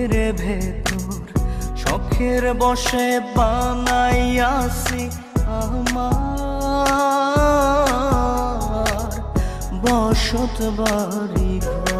বুকের ভেতর শখের বসে বানাইয়াছি আমার। বসত বাড়ি ঘর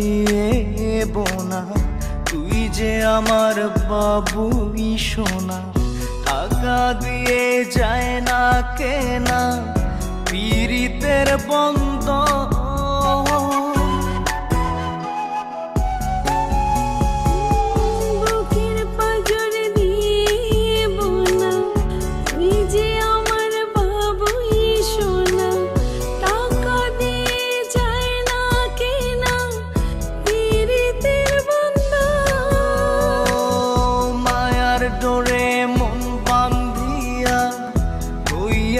দিয়ে বোনা তুই যে আমার বাবুই সোনা। টাকা দিয়ে যায় না কেনা। পীড়িতের বন্ধ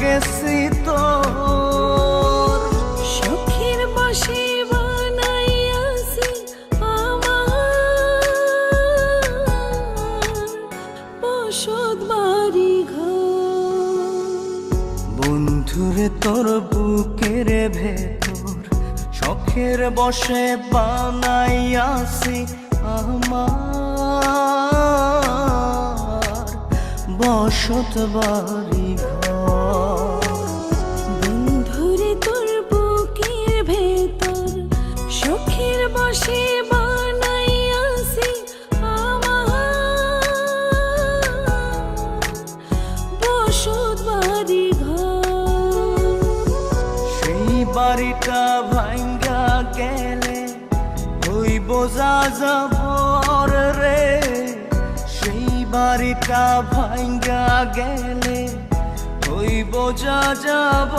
গেছি তোর। সুখের বসে বানাইয়াছি আমার বাড়ি বন্ধুরে তোর বুকের ভেতর শখের বসে বানাইয়াছি আমার বসত বাড়ি ঘর। বন্ধুরে তোর বুকের ভেতর সুখের বসে বাড়িটা ভাঙ্গা গেলে ওই বোঝা যাবর রে। সেই বাড়িটা ভাঙ্গা গেলে হই বোঝা যাব।